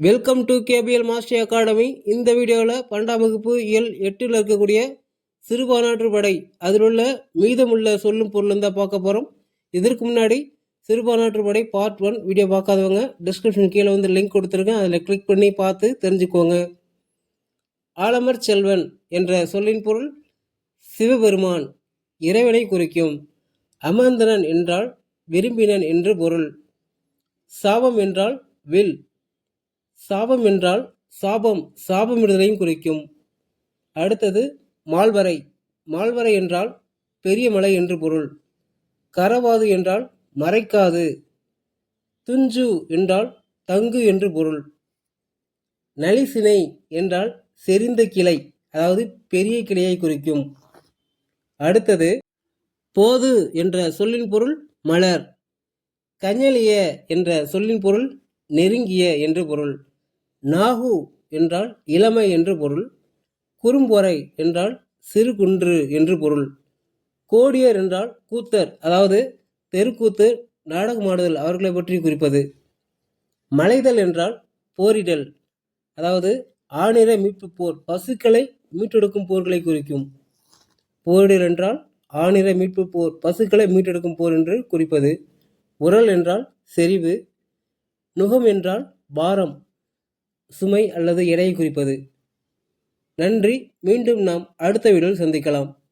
Welcome to KPL master academy இந்த வீடியோவில் பன்னெண்டாம் வகுப்பு இயல் எட்டில் இருக்கக்கூடிய சிறுபானாற்று படை அதில் உள்ள மீதமுள்ள சொல்லும் பொருளும் தான் பார்க்க போகிறோம் இதற்கு முன்னாடி சிறுபானாற்று படை பார்ட் ஒன் வீடியோ பார்க்காதவங்க டிஸ்கிரிப்ஷன் கீழே வந்து லிங்க் கொடுத்துருக்கேன். அதில் கிளிக் பண்ணி பார்த்து தெரிஞ்சுக்கோங்க. ஆலமர் செல்வன் என்ற சொல்லின் பொருள் சிவபெருமான் இறைவனை குறிக்கும். அமர்ந்தனன் என்றால் விரும்பினன் என்று பொருள். சாபம் என்றால் வில் சாபம் என்றால் சாபம் சாபமிடுதலையும் குறிக்கும். அடுத்தது மால்வரை. மால்வரை என்றால் பெரிய மலை என்று பொருள். கரவாது என்றால் மறைக்காது. துஞ்சு என்றால் தங்கு என்று பொருள். நலிசினை என்றால் செறிந்த கிளை அதாவது பெரிய கிளையை குறிக்கும். அடுத்தது போது என்ற சொல்லின் பொருள் மலர். கஞ்சலிய என்ற சொல்லின் பொருள் நெருங்கிய என்று பொருள். நாகு என்றால் இளமை என்று பொருள் குறும்பொறை என்றால் சிறு குன்று என்று பொருள் கோடியர் என்றால் கூத்தர் அதாவது தெருக்கூத்து நாடகமாடுதல் அவர்களை பற்றி குறிப்பது மலைதல் என்றால் போரிடல் அதாவது ஆணிர மீட்பு போர் பசுக்களை மீட்டெடுக்கும் போர்களை குறிக்கும் போரிடல் என்றால் ஆணிர மீட்பு போர் பசுக்களை மீட்டெடுக்கும் போர் என்று குறிப்பது உரல் என்றால் செறிவு நுகம் என்றால் பாரம் சுமை அல்லது எடையை குறிப்பது. நன்றி. மீண்டும் நாம் அடுத்த வீடியோவில் சந்திக்கலாம்.